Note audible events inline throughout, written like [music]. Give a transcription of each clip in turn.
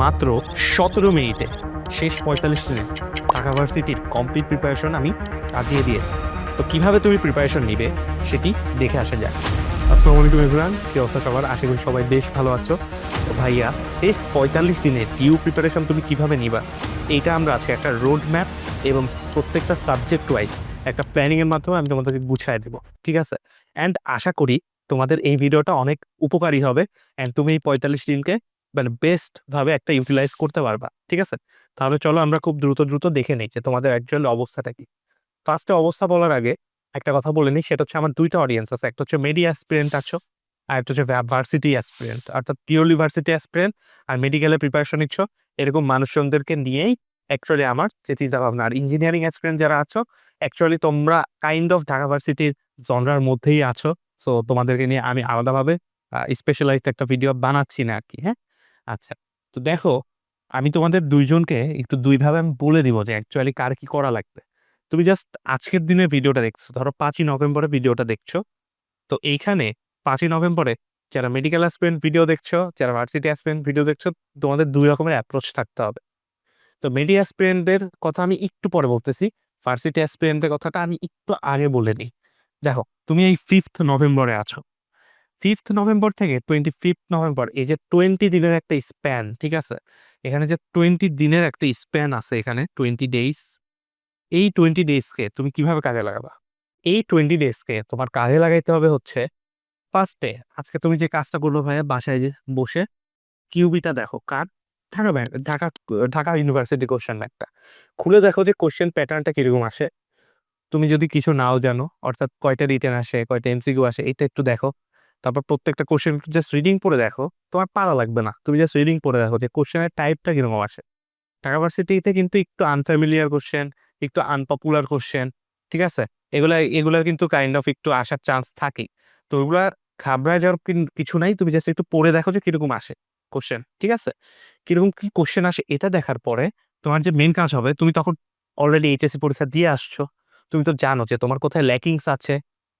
মাত্র সতেরো মিনিটে। শেষ পঁয়তাল্লিশ মিনিট ঢাকা ভার্সিটির কমপ্লিট প্রিপারেশন আমি কাটিয়ে দিয়েছি। তো কীভাবে তুমি প্রিপারেশন নিবে সেটি দেখে আসা যাক। আসসালামু আলাইকুম ইমরান, কি অবস্থা সবার? আশা করি সবাই বেশ ভালো আছো। তো ভাইয়া শেষ পঁয়তাল্লিশ দিনে ডিউ প্রিপারেশন তুমি কীভাবে নিবা? এইটা আমরা আজকে একটা রোড ম্যাপ এবং প্রত্যেকটা সাবজেক্ট ওয়াইজ একটা প্ল্যানিংয়ের মাধ্যমে আমি তোমাদেরকে গুছিয়ে দেবো। ঠিক আছে? অ্যান্ড আশা করি তোমাদের এই ভিডিওটা অনেক উপকারী হবে। অ্যান্ড তুমি এই পঁয়তাল্লিশ দিনকে মানে বেস্ট ভাবে একটা ইউটিলাইজ করতে পারবা, ঠিক আছে? তাহলে চলো আমরা খুব দ্রুত দ্রুত দেখে নিই যে তোমাদের অ্যাকচুয়াল অবস্থাটা কি। ফার্স্টে অবস্থা বলার আগে একটা কথা বলে নিই, সেটা হচ্ছে আমার দুইটা অডিয়েন্স আছে, একটা হচ্ছে মেডি অ্যাসপিরেন্ট আছো আর একটা হচ্ছে ভার্সিটি অ্যাসপিরেন্ট অর্থাৎ পিওরলি ভার্সিটি অ্যাসপিরেন্ট আর মেডিকেলের প্রিপারেশন নিচ্ছ। এরকম মানুষজনদেরকে নিয়েই অ্যাকচুয়ালি আমার যে চিন্তা ভাবনা। আর ইঞ্জিনিয়ারিং অ্যাসপিরেন্ট যারা আছো অ্যাকচুয়ালি তোমরা কাইন্ড অফ ঢাকা ভার্সিটির জনরার মধ্যেই আছো। সো তোমাদেরকে নিয়ে আমি আলাদাভাবে স্পেশালাইজড একটা ভিডিও বানাচ্ছি না আর কি হ্যাঁ? আচ্ছা তো দেখো, আমি তোমাদের দুইজনকে একটু দুইভাবে আমি বলে দিব যে অ্যাকচুয়ালি কার কি করা লাগবে। তুমি জাস্ট আজকের দিনে ভিডিওটা দেখছ, ধরো পাঁচই নভেম্বরে ভিডিওটা দেখছ। তো এইখানে পাঁচই নভেম্বরে যারা মেডিকেল অ্যাসপিরেন্ট ভিডিও দেখছ, যারা ভার্সিটি অ্যাসপিরেন্ট ভিডিও দেখছ, তোমাদের দুই রকমের অ্যাপ্রোচ থাকতে হবে। তো মেডি অ্যাসপিরেন্টদের কথা আমি একটু পরে বলতেছি ভার্সিটি অ্যাসপিরেন্টের কথাটা আমি একটু আগে বলে নিই। দেখো, তুমি এই ফিফথ নভেম্বরে আছো। ফিফথ নভেম্বর থেকে টোয়েন্টি ফিফথ নভেম্বর এই যে টোয়েন্টি দিনের একটা স্প্যান ঠিক আছে? এখানে যে টোয়েন্টি দিনের একটা স্প্যান আছে এখানে টোয়েন্টি ডেইস এই টোয়েন্টি ডেজকে তুমি কীভাবে কাজে লাগাবা? এই টোয়েন্টি ডেজকে তোমার কাজে লাগাইতে হবে হচ্ছে ফার্স্টে আজকে তুমি যে কাজটা করল ভাইয়া বাসায় যে বসে কিউবিটা দেখো, কার? Dhaka bank Dhaka Dhaka university question ব্যাংকটা খুলে দেখো যে কোশ্চেন প্যাটার্নটা কীরকম আসে। তুমি যদি কিছু নাও জানো, অর্থাৎ কয়টা রিটেন আসে, কয়টা এমসিকিউ আসে, এটা একটু দেখো। তারপর প্রত্যেকটা কোশ্চেন জাস্ট রিডিং পড়ে দেখো, তোমার পারা লাগবে না। তুমি জাস্ট রিডিং পড়ে দেখো যে কোশ্চেনের টাইপটা কীরকম আসে। ঢাকা ভার্সিটিতে কিন্তু একটু আনফ্যামিলিয়ার কোশ্চেন একটু আনপপুলার কোশ্চেন ঠিক আছে? এগুলা, এগুলার কিন্তু কাইন্ড অফ একটু আসার চান্স থাকে তো ওগুলা ঘাবড়ায় যাওয়ার কিছু নাই, তুমি জাস্ট একটু পড়ে দেখো যে কীরকম আসে কোশ্চেন ঠিক আছে? কীরকম কি কোশ্চেন আসে এটা দেখার পরে তোমার যে মেন কাজ হবে, তুমি তখন অলরেডি এইচএসসি পরীক্ষা দিয়ে আসছো। তুমি তো জানো যে তোমার কোথায় ল্যাকিংস আছে।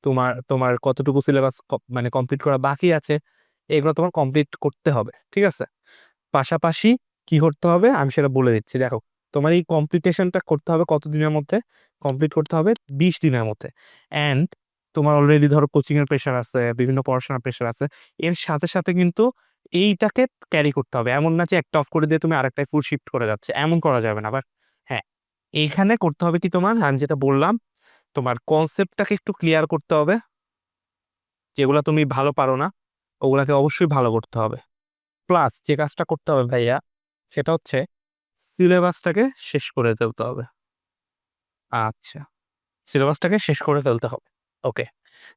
তোমার তোমার কতটুকু সিলেবাস মানে কমপ্লিট করা বাকি আছে, এগুলো তোমার কমপ্লিট করতে হবে, ঠিক আছে? পাশাপাশি কি করতে হবে? আমি সেটা বলে দিচ্ছি। দেখো, তোমার এই কমপ্লিটেশনটা করতে হবে কত দিনের মধ্যে? কমপ্লিট করতে হবে বিশ দিনের মধ্যে। অ্যান্ড তোমার অলরেডি ধরো কোচিং এর প্রেশার আছে, বিভিন্ন পড়াশোনার প্রেশার আছে, এর সাথে সাথে কিন্তু এইটাকে ক্যারি করতে হবে। এমন না যে একটা অফ করে দিয়ে তুমি আরেকটাই ফুল শিফট করে যাচ্ছে, এমন করা যাবে না। আবার হ্যাঁ এইখানে করতে হবে কি তোমার? আমি যেটা বললাম তোমার কনসেপ্টটাকে একটু ক্লিয়ার করতে হবে। যেগুলো তুমি ভালো পারো না, ওগুলাকে অবশ্যই ভালো করতে হবে। প্লাস যে কাজটা করতে হবে ভাইয়া, সেটা হচ্ছে সিলেবাসটাকে শেষ করে ফেলতে হবে। আচ্ছা সিলেবাসটাকে শেষ করে ফেলতে হবে। ওকে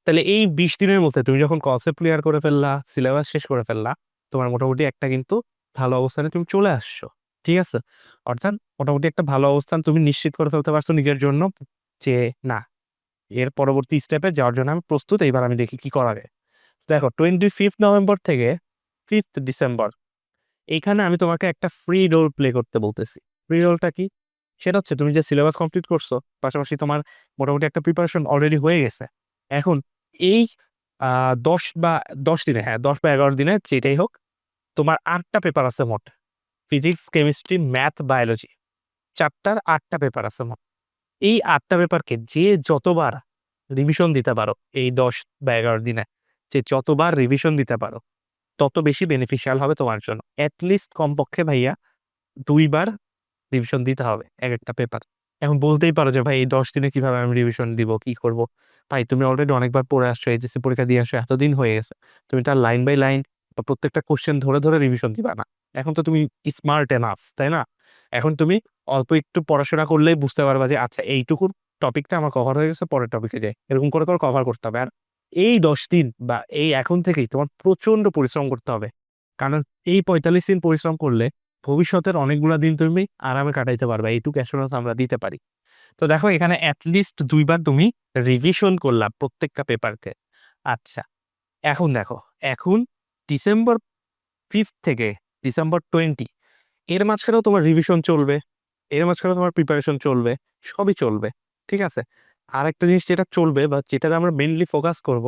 তাহলে এই বিশ দিনের মধ্যে তুমি যখন কনসেপ্ট ক্লিয়ার করে ফেললা সিলেবাস শেষ করে ফেললা, তোমার মোটামুটি একটা কিন্তু ভালো অবস্থানে তুমি চলে আসছো। ঠিক আছে? অর্থাৎ মোটামুটি একটা ভালো অবস্থান তুমি নিশ্চিত করে ফেলতে পারছ নিজের জন্য যে, না এর পরবর্তী স্টেপে যাওয়ার জন্য আমি প্রস্তুত, এইবার আমি দেখি কি করা যায়। দেখো টোয়েন্টি ফিফথ নভেম্বর থেকে ফিফথ ডিসেম্বর এইখানে আমি তোমাকে একটা ফ্রি রোল প্লে করতে বলতেছি। ফ্রি রোলটা কি? সেটা হচ্ছে তুমি যে সিলেবাস কমপ্লিট করছ, পাশাপাশি তোমার মোটামুটি একটা প্রিপারেশন অলরেডি হয়ে গেছে। এখন এই দশ বা, দশ দিনে হ্যাঁ দশ বা এগারো দিনে যেটাই হোক, তোমার আটটা পেপার আছে মোট। ফিজিক্স কেমিস্ট্রি ম্যাথ বায়োলজি চারটার আটটা পেপার আছে মোট। এই আটটা পেপারকে যে যতবার রিভিশন দিতে পারো, এই দশ বা এগারো দিনে, যে যতবার রিভিশন দিতে পারো, তত বেশি বেনিফিশিয়াল হবে তোমার জন্য। অ্যাটলিস্ট কমপক্ষে ভাইয়া দুইবার রিভিশন দিতে হবে এক একটা পেপার এখন বলতেই পারো যে, ভাই, এই দশ দিনে কীভাবে আমি রিভিশন দিব, কি করব? ভাই, তুমি অলরেডি অনেকবার পড়ে আসছো এইচএসসি পরীক্ষা দিয়ে আসছো, এতদিন হয়ে গেছে। তুমি তার লাইন বাই লাইন বা প্রত্যেকটা কোশ্চেন ধরে ধরে রিভিশন দিবা না। এখন তো তুমি স্মার্ট এনাফ তাই না? এখন তুমি অল্প একটু পড়াশোনা করলেই বুঝতে পারবা যে আচ্ছা এইটুকু টপিকটা আমার কভার হয়ে গেছে, পরের টপিকে যাই। এরকম করে করে কভার করতে হবে। আর এই দশ দিন বা এই এখন থেকেই তোমার প্রচণ্ড পরিশ্রম করতে হবে। কারণ এই পঁয়তাল্লিশ দিন পরিশ্রম করলে ভবিষ্যতের অনেকগুলো দিন তুমি আরামে কাটাইতে পারবে, এইটুকু অ্যাসুরেন্স আমরা দিতে পারি। তো দেখো, এখানে অ্যাটলিস্ট দুইবার তুমি রিভিশন করলা প্রত্যেকটা পেপারকে আচ্ছা এখন দেখো, এখন ডিসেম্বর ফিফথ থেকে ডিসেম্বর টোয়েন্টি এর মাঝখানেও তোমার রিভিশন চলবে, এর মাঝখানেও তোমার প্রিপারেশন চলবে, সবই চলবে, ঠিক আছে? আর একটা জিনিস যেটা চলবে বা যেটাতে আমরা মেনলি ফোকাস করব,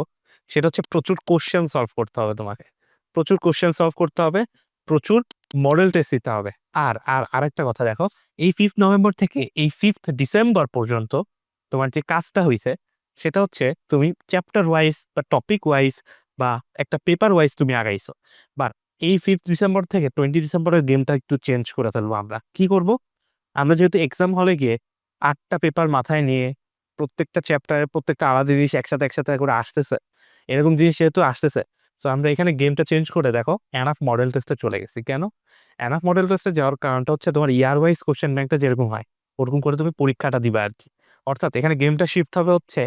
সেটা হচ্ছে প্রচুর কোশ্চেন সলভ করতে হবে তোমাকে। প্রচুর কোশ্চেন সলভ করতে হবে, প্রচুর মডেল টেস্ট দিতে হবে। আর আর আরেকটা কথা দেখো, এই ফিফথ নভেম্বর থেকে এই ফিফথ ডিসেম্বর পর্যন্ত তোমার যে কাজটা হয়েছে সেটা হচ্ছে তুমি চ্যাপ্টার ওয়াইজ বা টপিক ওয়াইজ বা একটা পেপার ওয়াইজ তুমি আগাইছো। বা এই ফিফথ ডিসেম্বর থেকে টোয়েন্টি ডিসেম্বরের গেমটা একটু চেঞ্জ করে ফেলব আমরা। কি করব? আমরা যেহেতু এক্সাম হলে গিয়ে আটটা পেপার মাথায় নিয়ে প্রত্যেকটা চ্যাপ্টারে প্রত্যেকটা আলাদা জিনিস একসাথে একসাথে করে আসতেছে। এরকম জিনিস যেহেতু আসতেছে সো আমরা এখানে গেমটা চেঞ্জ করে দেখো অ্যানাফ মডেল টেস্টে চলে গেছি। কেন? অ্যানাফ মডেল টেস্টে যাওয়ার কারণটা হচ্ছে তোমার ইয়ার ওয়াইজ কোশ্চেন ব্যাংকটা যেরকম হয়, ওরকম করে তুমি পরীক্ষাটা দিবা আর কি। অর্থাৎ এখানে গেমটা শিফট হবে হচ্ছে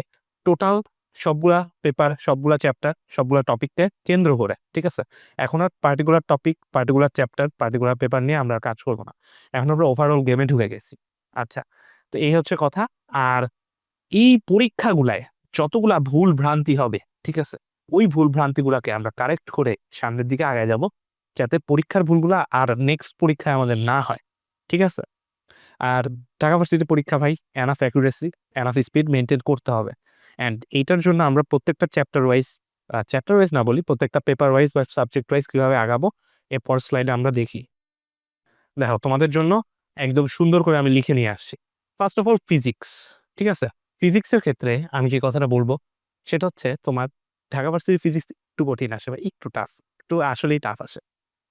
টোটাল সবগুলা পেপার সবগুলা চ্যাপ্টার সবগুলা টপিককে কেন্দ্র করে, ঠিক আছে? এখন আর particular topic particular chapter particular paper নিয়ে আমরা কাজ করব না। এখন আমরা ওভারঅল গেমে ঢুকে গেছি। আচ্ছা তো এই হচ্ছে কথা। আর এই পরীক্ষাগুলায় যতগুলা ভুল ভ্রান্তি হবে, ঠিক আছে? ওই ভুল ভ্রান্তিগুলাকে আমরা কারেক্ট করে সামনের দিকে আগে যাব, যাতে পরীক্ষার ভুলগুলা আর নেক্সট পরীক্ষায় আমাদের না হয়, ঠিক আছে? আর ঢাকা ভার্সিটি পরীক্ষা ভাই enough accuracy enough speed maintain করতে হবে। অ্যান্ড এইটার জন্য আমরা প্রত্যেকটা চ্যাপ্টার ওয়াইজ চ্যাপ্টার ওয়াইজ না বলি, প্রত্যেকটা পেপার ওয়াইজ বা সাবজেক্ট ওয়াইজ কীভাবে আগাবো, এরপর স্লাইডে আমরা দেখি। দেখো, তোমাদের জন্য একদম সুন্দর করে আমি লিখে নিয়ে আসছি। ফার্স্ট অফ অল ফিজিক্স ঠিক আছে? ফিজিক্সের ক্ষেত্রে আমি যে কথাটা বলব, সেটা হচ্ছে তোমার ঢাকা ভার্সিটি ফিজিক্স একটু কঠিন আসে বা একটু টাফ একটু আসলেই টাফ আসে।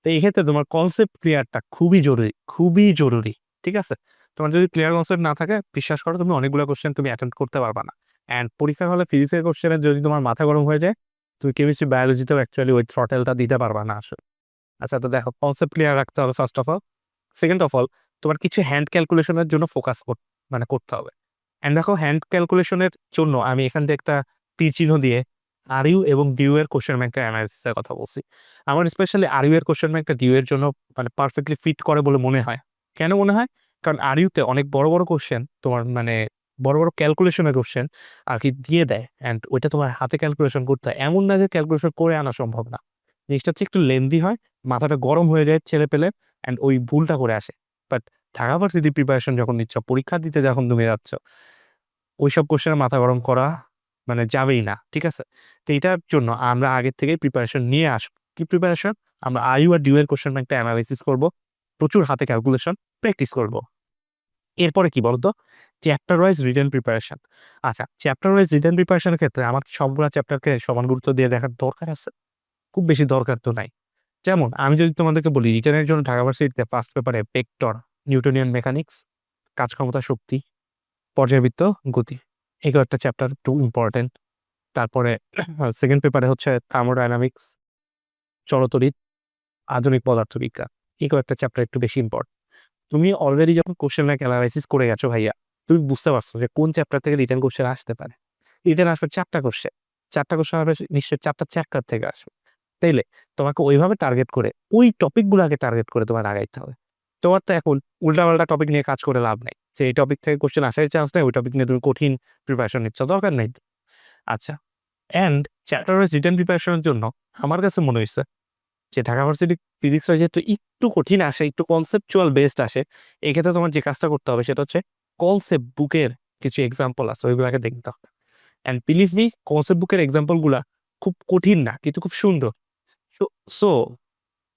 তো এই ক্ষেত্রে তোমার কনসেপ্ট ক্লিয়ারটা খুবই জরুরি খুবই জরুরি, ঠিক আছে? তোমার যদি ক্লিয়ার কনসেপ্ট না থাকে, বিশ্বাস করো তুমি অনেকগুলো কোশ্চেন তুমি অ্যাটেন্ড করতে পারবা না। অ্যান্ড পরীক্ষার হলে ফিজিক্সের কোশ্চেনে যদি তোমার মাথা গরম হয়ে যায়, তুমি কেমিস্ট্রি বায়োলজিতেও অ্যাকচুয়ালি ওই থ্রটেলটা দিতে পারবা না আসলে। আচ্ছা তো দেখো কনসেপ্ট ক্লিয়ার রাখতে হবে first of all second of all তোমার কিছু হ্যান্ড ক্যালকুলেশনের জন্য ফোকাস কর মানে করতে হবে। অ্যান্ড দেখো হ্যান্ড ক্যালকুলেশনের জন্য আমি এখান থেকে একটা তীর চিহ্ন দিয়ে আর ইউ এবং ডিউ এর কোশ্চেন ব্যাংকটা অ্যানালাইসিসের কথা বলছি। আমার স্পেশালি আরইউ এর কোশ্চেন ব্যাংকটা ডিউ এর জন্য মানে পারফেক্টলি ফিট করে বলে মনে হয়। কেন মনে হয়? কারণ আরইউতে অনেক বড় বড় কোশ্চেন তোমার মানে বড় বড় ক্যালকুলেশনের কোশ্চেন আর কি দিয়ে দেয় অ্যান্ড ওইটা তোমার হাতে ক্যালকুলেশন করতে হয়। এমন না যে ক্যালকুলেশন করে আনা সম্ভব না। জিনিসটা হচ্ছে একটু লেন্দি হয়, মাথাটা গরম হয়ে যায় ছেলে পেলে অ্যান্ড ওই ভুলটা করে আসে। বাট ঢাকা ভার্সিটি প্রিপারেশন যখন নিচ্ছ, পরীক্ষা দিতে যখন তুমি যাচ্ছ, ওইসব কোশ্চেনের মাথা গরম করা মানে যাবেই না, ঠিক আছে? তো এটার জন্য আমরা আগের থেকে প্রিপারেশন নিয়ে আসব। কি প্রিপারেশন আমরা আইউ আর ডিউ এর কোশ্চেন একটা অ্যানালাইসিস করব, প্রচুর হাতে ক্যালকুলেশন প্র্যাকটিস করব। এরপরে কি বলতো? চ্যাপ্টার ওয়াইজ রিটেন প্রিপারেশন আচ্ছা চ্যাপ্টার ওয়াইজ রিটেন প্রিপারেশনের ক্ষেত্রে আমার সবগুলো চ্যাপ্টারকে সমান গুরুত্ব দিয়ে দেখার দরকার আছে। খুব বেশি দরকার তো নাই। যেমন, আমি যদি তোমাদেরকে বলি রিটার্নের জন্য ঢাকা ভার্সিটিতে ফার্স্ট পেপারে ভেক্টর নিউটনিয়ান মেকানিক্স কাজ ক্ষমতা শক্তি পর্যাবৃত্ত গতি। এগুলো একটা চ্যাপ্টার টু ইম্পর্টেন্ট তারপরে [clears throat] সেকেন্ড পেপারে হচ্ছে থার্মোডাইনামিক্স চলতরিৎ, আধুনিক পদার্থবিজ্ঞান এগুলো একটা চ্যাপ্টার একটু বেশি ইম্পর্টেন্ট তুমি অলরেডি যখন কোশ্চেন ব্যাংক অ্যানালাইসিস করে গেছো ভাইয়া, তুমি বুঝতে পারছ যে কোন চ্যাপ্টার থেকে রিটার্ন কোশ্চেন আসতে পারে। রিটার্ন আসবে চারটা কোশ্চেন চারটা কোশ্চেন আসবে নিশ্চয়ই চারটা চ্যাপ্টার থেকে আসবে। তাইলে তোমাকে ওইভাবে টার্গেট করে ওই টপিকগুলোকে টার্গেট করে তোমার আগাইতে হবে। তোমার তো এখন উল্টাপাল্টা টপিক নিয়ে কাজ করে লাভ নেই। যে এই টপিক থেকে কোশ্চেন আসার চান্স নেই, ওই টপিক নিয়ে তুমি কঠিন প্রিপারেশন নিচ্ছ, দরকার নেই। আচ্ছা অ্যান্ড চ্যাপ্টার ওয়াইজ রিটার্ন প্রিপারেশনের জন্য আমার কাছে মনে হয়েছে যে ঢাকা ভার্সিটি ফিজিক্স যেহেতু একটু কঠিন আসে, একটু কনসেপচুয়াল বেসড আসে, এক্ষেত্রে তোমার যে কাজটা করতে হবে সেটা হচ্ছে কনসেপ্ট বুকের কিছু এক্সাম্পল আছে, ওইগুলোকে দেখতে হবে। অ্যান্ড বিলিভ মি কনসেপ্ট বুকের এক্সাম্পলগুলা খুব কঠিন না, কিন্তু খুব সুন্দর। সো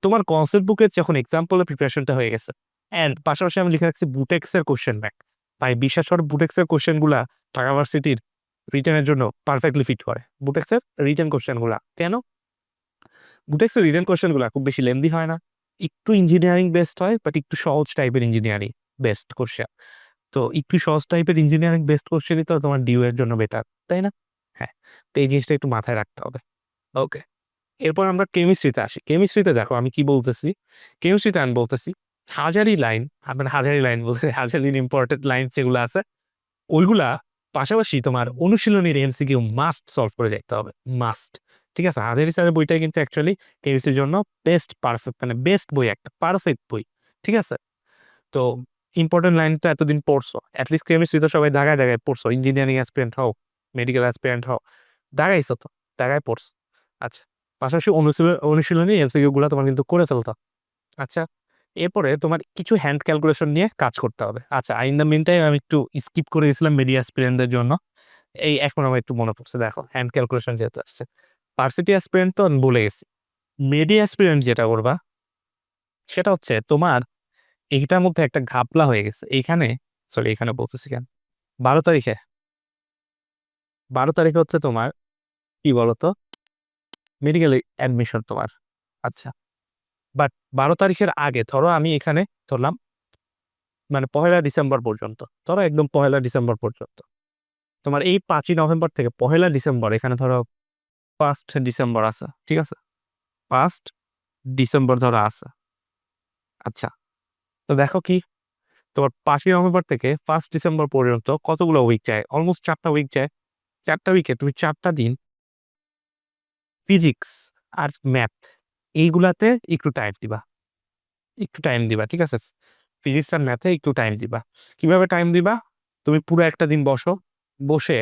তোমার কনসেপ্ট বুকের যখন এক্সাম্পলের প্রিপারেশনটা হয়ে গেছে অ্যান্ড পাশাপাশি আমি লিখে রাখছি বুটেক্সের কোশ্চেন ব্যাক তাই বিশ্বাস করো বুটেক্সের কোশ্চেনগুলা ঢাকা ভার্সিটির রিটার্নের জন্য পারফেক্টলি ফিট করে। বুটেক্সের রিটার্ন কোশ্চেনগুলা কেন? বুটেক্সের কোশ্চেনগুলা খুব বেশি লেন্দি হয় না। একটু ইঞ্জিনিয়ারিং বেস্ট হয় বাট একটু সহজ টাইপের ইঞ্জিনিয়ারিং বেস্ট কোশ্চেন তো একটু সহজ টাইপের ইঞ্জিনিয়ারিং বেস্ট কোশ্চেনই তো তোমার ডিউ এর জন্য বেটার তাই না? হ্যাঁ তো এই জিনিসটা একটু মাথায় রাখতে হবে। ওকে এরপর আমরা কেমিস্ট্রিতে আসি। কেমিস্ট্রিতে দেখো আমি কি বলতেছি? কেমিস্ট্রিতে আমি বলতেছি, হাজারি লাইন আপনার হাজারি লাইন বলতে, হাজারির ইম্পর্টেন্ট লাইন যেগুলো আছে, ওইগুলা পাশাপাশি তোমার অনুশীলনীর এমসিকিউ মাস্ট সলভ করে দেখতে হবে মাস্ট ঠিক আছে? হাজারি স্যারের বইটাই কিন্তু অ্যাকচুয়ালি কেমিস্ট্রির জন্য বেস্ট পারফেক্ট মানে বেস্ট বই, একটা পারফেক্ট বই, ঠিক আছে? তো ইম্পর্টেন্ট লাইনটা এতদিন পড়ছো অ্যাটলিস্ট কেমিস্ট্রি তো সবাই দাগায় দাগায় পড়ছো ইঞ্জিনিয়ারিং অ্যাসপিরেন্ট হও মেডিকেল অ্যাসপিরেন্ট হও, দাগাইছো তো, দাগায় পড়ছো। আচ্ছা পাশাপাশি অনুশীলন অনুশীলনী এমসিকিউগুলো তোমার কিন্তু করে ফেলতো আচ্ছা এরপরে তোমার কিছু হ্যান্ড ক্যালকুলেশন নিয়ে কাজ করতে হবে। আচ্ছা আইন দ্য মিন টাইম আমি একটু স্কিপ করে গেছিলাম মিডিয়া অ্যাসপিরেন্টদের জন্য। এই, এখন আমার একটু মনে পড়ছে, দেখো হ্যান্ড ক্যালকুলেশন যেহেতু আসছে। ভার্সিটি অ্যাসপিরেন্ট তো বলে গেছি। মেডি অ্যাসপিরেন্ট যেটা করবা, সেটা হচ্ছে তোমার এইটার মধ্যে একটা ঘাপলা হয়ে গেছে। এইখানে সরি এখানে বলতেছি কেন? বারো তারিখে বারো তারিখে হচ্ছে তোমার, কি বলতো? মেডিকেল অ্যাডমিশন তোমার। আচ্ছা বাট বারো তারিখের আগে, ধরো আমি এখানে ধরলাম মানে পহেলা ডিসেম্বর পর্যন্ত, ধরো একদম পহেলা ডিসেম্বর পর্যন্ত, তোমার এই পাঁচই নভেম্বর থেকে পহেলা ডিসেম্বর, এখানে ধরো ফার্স্ট ডিসেম্বর আছে, ঠিক আছে? ফার্স্ট ডিসেম্বর ধরো আছে। আচ্ছা তো দেখো কি, তোমার পাঁচই নভেম্বর থেকে ফার্স্ট ডিসেম্বর পর্যন্ত কতগুলো উইক যায়? অলমোস্ট চারটা উইক যায়। চারটা উইকে তুমি চারটা দিন ফিজিক্স আর ম্যাথ এইগুলাতে একটু টাইম দিবা। একটু টাইম দিবা, ঠিক আছে? ফিজিক্স আর ম্যাথে একটু টাইম দিবা। কীভাবে টাইম দিবা? তুমি পুরো একটা দিন বসো, বসে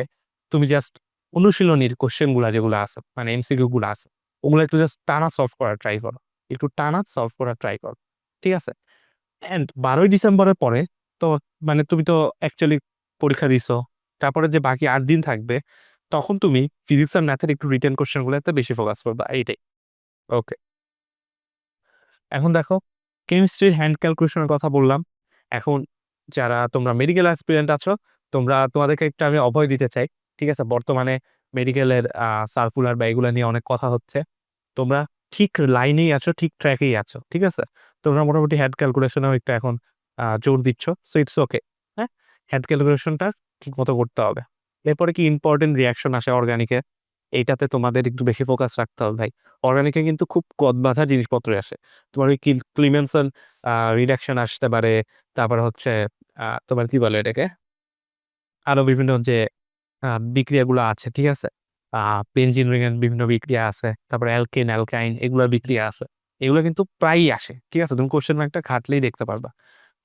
তুমি জাস্ট অনুশীলনীর কোশ্চেনগুলো যেগুলো আছে মানে এমসিকিউ গুলো আছে, ওগুলো একটু জাস্ট টানা সলভ করার ট্রাই করো। একটু টানা সলভ করার ট্রাই করো, ঠিক আছে? অ্যান্ড বারোই ডিসেম্বরের পরে তো মানে তুমি তো অ্যাকচুয়ালি পরীক্ষা দিছো, তারপরে যে বাকি আট দিন থাকবে, তখন তুমি ফিজিক্স আর ম্যাথের একটু রিটার্ন কোশ্চেনগুলোতে বেশি ফোকাস করবা, এইটাই। ওকে এখন দেখো কেমিস্ট্রির হ্যান্ড ক্যালকুলেশনের কথা বললাম। এখন যারা তোমরা মেডিকেল অ্যাসপিরিয়েন্ট আছো, তোমরা তোমাদেরকে একটু আমি অভয় দিতে চাই। ঠিক আছে, বর্তমানে মেডিকেলের সার্কুলার বা এগুলো নিয়ে অনেক কথা হচ্ছে। তোমরা ঠিক লাইনেই আছো, ঠিক ট্র্যাকেই আছো, ঠিক আছে? তোমরা মোটামুটি হেড ক্যালকুলেশনেও একটু এখন জোর দিচ্ছ সো ইটস ওকে হ্যাঁ? হেড ক্যালকুলেশনটা ঠিক মতো করতে হবে। এরপরে কি ইম্পর্টেন্ট রিয়াকশন আসে অর্গানিকে এইটাতে তোমাদের একটু বেশি ফোকাস রাখতে হবে ভাই। অর্গানিকে কিন্তু খুব কদবাধা জিনিসপত্র আসে। তোমার ওই ক্লিমেনসন রিডাকশন আসতে পারে, তারপর হচ্ছে তোমার কি বলে এটাকে? আরও বিভিন্ন যে বিক্রিয়াগুলো আছে, ঠিক আছে? পেনজিন রিং এর বিভিন্ন বিক্রিয়া আছে, তারপর অ্যালকেন, অ্যালকাইন এগুলোর বিক্রিয়া আছে। এগুলো কিন্তু প্রায়ই আসে, ঠিক আছে? তুমি কোশ্চেন ব্যাংকটা ঘাটলেই দেখতে পারবা।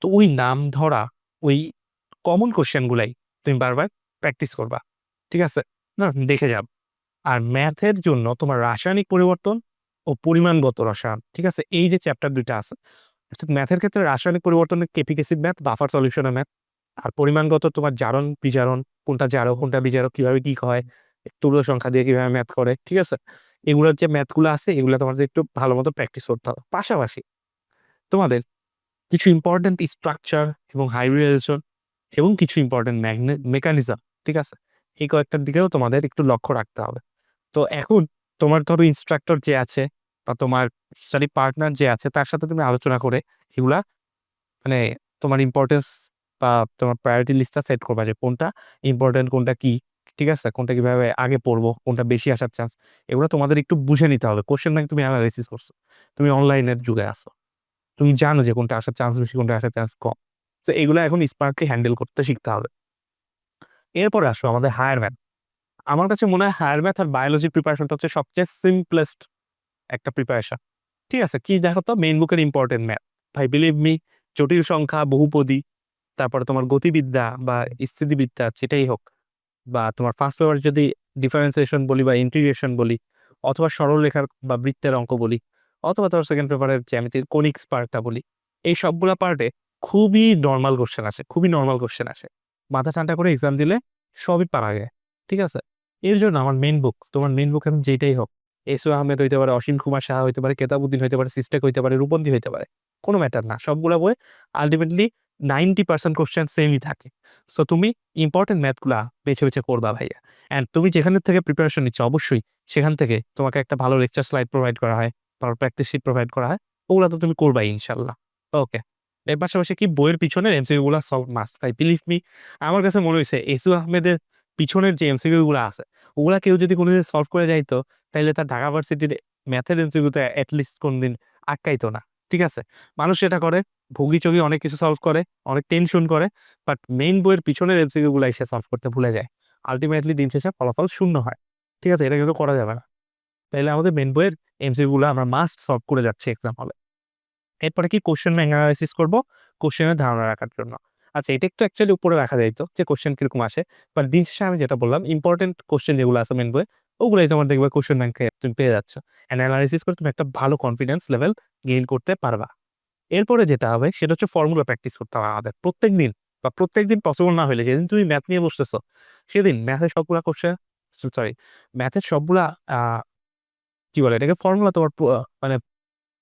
তো ওই নাম ধরা, ওই কমন কোশ্চেনগুলাই তুমি বারবার প্র্যাকটিস করবা, ঠিক আছে? না, দেখে যাব আর ম্যাথের জন্য তোমার রাসায়নিক পরিবর্তন ও পরিমাণগত রসায়ন, ঠিক আছে? এই যে চ্যাপ্টার দুইটা আছে, অর্থাৎ ম্যাথের ক্ষেত্রে রাসায়নিক পরিবর্তনের কেপিকেসিড ম্যাথ বাফার সলিউশনের ম্যাথ আর পরিমাণগত তোমার জারণ, বিজারণ, কোনটা জারো, কোনটা বিজারক কীভাবে কি হয়, তুল্য সংখ্যা দিয়ে কীভাবে ম্যাথ করে, ঠিক আছে? এগুলোর যে ম্যাথগুলো আছে, এগুলো তোমাদের একটু ভালো মতো প্র্যাকটিস করতে হবে। পাশাপাশি তোমাদের কিছু ইম্পর্টেন্ট স্ট্রাকচার এবং হাইব্রিডাইজেশন এবং কিছু ইম্পর্টেন্ট ম্যাগনে মেকানিজম ঠিক আছে? এই কয়েকটার দিকেও তোমাদের একটু লক্ষ্য রাখতে হবে। তো এখন তোমার ধরো ইনস্ট্রাক্টর যে আছে বা তোমার স্টাডি পার্টনার যে আছে, তার সাথে তুমি আলোচনা করে এগুলা মানে তোমার ইম্পর্টেন্স তোমার প্রায়োরিটি লিস্টটা সেট করবা যে কোনটা ইম্পর্টেন্ট কোনটা কি, ঠিক আছে? কোনটা কীভাবে আগে পড়ব, কোনটা বেশি আসার চান্স এগুলো তোমাদের একটু বুঝে নিতে হবে। কোশ্চেন ব্যাংক তুমি অ্যানালাইসিস করছ। তুমি অনলাইনের যুগে আসো তুমি জানো যে কোনটা আসার চান্স বেশি, কোনটা আসার চান্স কম। তো এগুলো এখন স্পার্ককে হ্যান্ডেল করতে শিখতে হবে। এরপরে আসো আমাদের হায়ার ম্যাথ আমার কাছে মনে হয় হায়ার ম্যাথ আর বায়োলজির প্রিপারেশনটা হচ্ছে সবচেয়ে সিম্পলেস্ট একটা প্রিপারেশন ঠিক আছে? কি দেখো তো? মেইন বুকের ইম্পর্টেন্ট ম্যাথ ভাই বিলিভ মি জটিল সংখ্যা, বহুপদী তারপরে তোমার গতিবিদ্যা বা স্থিতিবিদ্যা যেটাই হোক বা তোমার ফার্স্ট পেপার যদি ডিফারেন্সিয়েশন বলি বা ইন্টিগ্রেশন বলি অথবা সরলরেখার বা বৃত্তের অঙ্ক বলি অথবা তোমার সেকেন্ড পেপারের জ্যামিতির কোনিক্স পার্টটা বলি, এই সবগুলা পার্টে খুবই নর্মাল কোশ্চেন আসে, খুবই নর্মাল কোশ্চেন আসে। মাথা ঠান্ডা করে এক্সাম দিলে সবই পারা যায়, ঠিক আছে? এর জন্য আমার মেন বুক তোমার মেন বুক এখন যেটাই হোক এসু আহমেদ হইতে পারে, অসীম কুমার সাহা হইতে পারে, কেতাবুদ্দিন হইতে পারে, সিস্টেক হইতে পারে রূপন্দি হইতে পারে, কোনো ম্যাটার না। সবগুলো বই আলটিমেটলি নাইনটি পার্সেন্ট কোশ্চেন সেমই থাকে। সো তুমি ইম্পর্টেন্ট ম্যাথগুলা বেছে বেছে করবা, ভাইয়া। অ্যান্ড তুমি যেখান থেকে প্রিপারেশন নিচ্ছ, অবশ্যই সেখান থেকে তোমাকে একটা ভালো লেকচার স্লাইড প্রোভাইড করা হয়, ভালো প্র্যাকটিস শিট প্রোভাইড করা হয়, ওগুলো তো তুমি করবাই ইনশাল্লাহ ওকে এর পাশাপাশি কি বইয়ের পিছনে এমসিকিউগুলো সব মাস্ট ভাই? বিলিভ মি আমার কাছে মনে হয়েছে এসু আহমেদের পিছনের যে এমসিকিউগুলো আছে, ওগুলা কেউ যদি কোনোদিন সলভ করে যাইতো তাহলে তার ঢাকা ভার্সিটির ম্যাথের এমসিকিউতে অ্যাটলিস্ট কোনদিন আটকাইতো না। ঠিক আছে? মানুষ এটা করে ভুগি চগি অনেক কিছু সলভ করে, অনেক টেনশন করে বাট মেইন বইয়ের পিছনের এমসিকিউগুলো এসে সলভ করতে ভুলে যায়। আলটিমেটলি দিন শেষে ফলাফল শূন্য হয়। ঠিক আছে? এটা কিন্তু করা যাবে না। তাইলে আমাদের মেন বইয়ের এমসিকিউগুলো আমরা মাস্ট সলভ করে যাচ্ছি এক্সাম হলে এরপরে কি কোশ্চেন অ্যানালাইসিস করব? কোশ্চেনের ধারণা রাখার জন্য। আচ্ছা এটা একটু অ্যাকচুয়ালি উপরে রাখা যাইতো যে কোশ্চেন কীরকম আসে। বাট দিন শেষে আমি যেটা বললাম ইম্পর্টেন্ট কোশ্চেন যেগুলো আছে মেন বইয়ে, ওগুলোই তোমার দেখবে কোশ্চেন ব্যাংকে তুমি পেয়ে যাচ্ছ। অ্যানালাইসিস করে তুমি একটা ভালো কনফিডেন্স লেভেল গেইন করতে পারবা। এরপরে যেটা হবে সেটা হচ্ছে ফর্মুলা প্র্যাকটিস করতে হবে আমাদের। প্রত্যেক দিন বা প্রত্যেক দিন পসিবল না হলে যেদিন তুমি ম্যাথ নিয়ে বসতেছো সেদিন ম্যাথের সবগুলা কোশ্চেন সরি ম্যাথের সবগুলা কি বলে এটাকে? ফর্মুলা তোমার মানে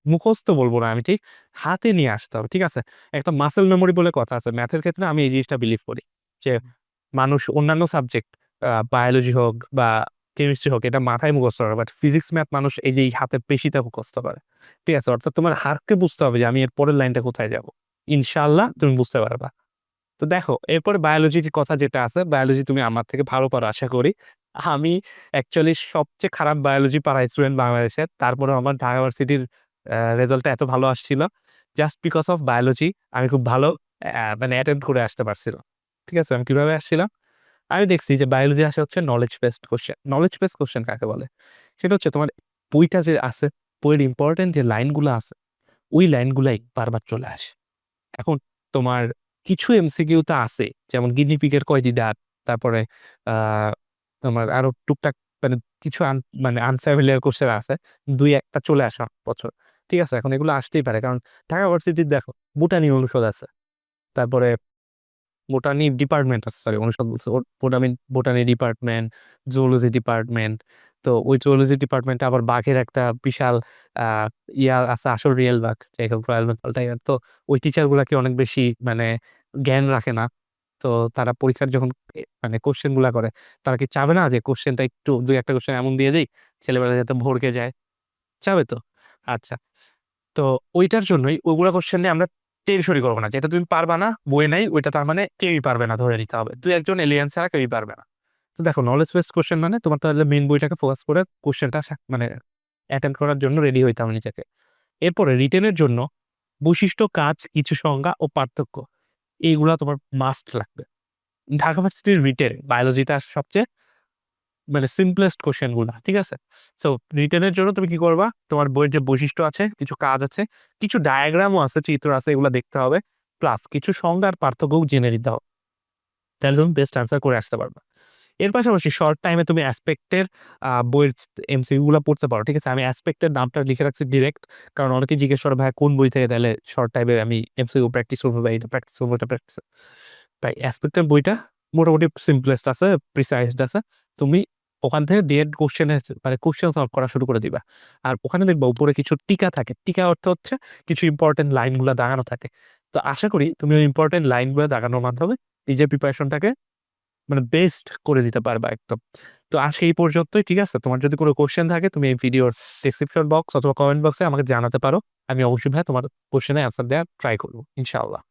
মুখস্থ বলব না আমি ঠিক? হাতে নিয়ে আসতে হবে ঠিক আছে? একটা মাসেল মেমোরি বলে কথা আছে। ম্যাথের ক্ষেত্রে আমি এই জিনিসটা বিলিভ করি যে মানুষ অন্যান্য সাবজেক্ট বায়োলজি হোক বা কেমিস্ট্রি হোক, এটা মাথায় মুখস্থ করে বাট ফিজিক্স ম্যাথ মানুষ এই যে হাতের পেশিতে মুখস্থ করে। ঠিক আছে? অর্থাৎ তোমার হাতকে বুঝতে হবে যে আমি এর পরের লাইনটা কোথায় যাব। ইনশাল্লাহ তুমি বুঝতে পারবা। তো দেখো, এরপরে বায়োলজির কথা যেটা আছে বায়োলজি তুমি আমার থেকে ভালো পারো, আশা করি। আমি অ্যাকচুয়ালি সবচেয়ে খারাপ বায়োলজি পাড়ায় স্টুডেন্ট বাংলাদেশের তারপরে আমার ঢাকা ইউনিভার্সিটির রেজাল্টটা এত ভালো আসছিল। জাস্ট বিকজ অফ বায়োলজি আমি খুব ভালো মানে অ্যাটেন্ড করে আসতে পারছিলাম। ঠিক আছে? আমি কীভাবে আসছিলাম? আমি দেখছি যে বায়োলজি আসে হচ্ছে knowledge based question knowledge based question কাকে বলে? সেটা হচ্ছে তোমার বইটা যে আছে বইয়ের ইম্পর্টেন্ট যে লাইনগুলো আছে, ওই লাইনগুলাই বারবার চলে আসে। এখন তোমার কিছু এমসিকিউ তো আছে, যেমন গিনিপিকের কয়টি দাঁত, তারপরে তোমার আরও টুকটাক মানে কিছু মানে আনফ্যামিলিয়ার কোশ্চেন আছে, দুই একটা চলে আসা বছর। ঠিক আছে, এখন এগুলো আসতেই পারে, কারণ ঢাকা ভার্সিটির দেখো বোটানি অনুষদ আছে। তারপরে বোটানি ডিপার্টমেন্ট আছে সরি অনুষদ বলছে botany botany department zoology department তো ওই জুওলজি ডিপার্টমেন্টে আবার বাঘের একটা বিশাল ইয়া আছে, আসল রিয়েল বাঘ রয়্যাল বেঙ্গল টাইগার তো ওই টিচারগুলা কি অনেক বেশি মানে জ্ঞান রাখে না, তো তারা পরীক্ষার যখন মানে কোশ্চেনগুলা করে, তারা কি চাবে না যে কোশ্চেনটা একটু, দুই একটা কোশ্চেন এমন দিয়ে দিই ছেলেবেলা যাতে ভরকে যায়, চাবে তো? আচ্ছা তো ওইটার জন্যই ওইগুলা কোশ্চেন নিয়ে আমরা টেনশনই করব না। যেটা তুমি পারবা না, বই নাই, ওইটা তার মানে কেউই পারবে না ধরে নিতে হবে। তুই একজন এলিয়ান ছাড়া কেউই পারবে না। তো দেখো নলেজ বেস কোশ্চেন মানে তোমার তাহলে মেন বইটাকে ফোকাস করে কোশ্চেনটা মানে অ্যাটেন্ড করার জন্য রেডি হইতে হবে নিজেকে। এরপরে রিটেনের জন্য বৈশিষ্ট্য, কাজ, কিছু সংজ্ঞা ও পার্থক্য, এইগুলা তোমার মাস্ট লাগবে। ঢাকা ভার্সিটির রিটেন বায়োলজিতে সবচেয়ে মানে সিম্পলেস্ট কোশ্চেনগুলো ঠিক আছে? সো রিটেনের জন্য তুমি কি করবা? তোমার বইয়ের যে বৈশিষ্ট্য আছে, কিছু কাজ আছে, কিছু ডায়াগ্রামও আছে, চিত্র আছে, এগুলো দেখতে হবে প্লাস কিছু সংজ্ঞা আর পার্থক্যও জেনে নিতে হবে। তাহলে তুমি বেস্ট আনসার করে আসতে পারবা। এর পাশাপাশি শর্ট টাইমে তুমি অ্যাসপেক্টের বইয়ের এমসিগুলো পড়তে পারো, ঠিক আছে? আমি অ্যাসপেক্টের নামটা লিখে রাখছি ডিরেক্ট কারণ অনেকে জিজ্ঞেস করে, ভাই, কোন বই থেকে তাহলে শর্ট টাইমে আমি এমসিউ প্র্যাকটিস করব বা এটা প্র্যাকটিস করব এটা প্র্যাকটিস তাই অ্যাসপেক্টের বইটা মোটামুটি সিম্পলেস্ট আছে প্রিসাইজড আছে। তুমি ওখান থেকে ডিএড কোশ্চেনের মানে কোশ্চেন সলভ করা শুরু করে দিবা। আর ওখানে দেখবা উপরে কিছু টিকা থাকে। টিকা অর্থ হচ্ছে কিছু ইম্পর্টেন্ট লাইনগুলো দাঁড়ানো থাকে। তো আশা করি তুমি ওই ইম্পর্টেন্ট লাইনগুলো দাগানোর মাধ্যমে নিজের প্রিপারেশনটাকে মানে বেস্ট করে দিতে পারবা একদম। তো আজকে এই পর্যন্তই, ঠিক আছে? তোমার যদি কোনো কোশ্চেন থাকে, তুমি এই ভিডিওর ডিসক্রিপশন বক্স অথবা কমেন্ট বক্সে আমাকে জানাতে পারো। আমি অবশ্যই ভাই তোমার কোশ্চেনে অ্যান্সার দেওয়ার ট্রাই করব, ইনশাআল্লাহ।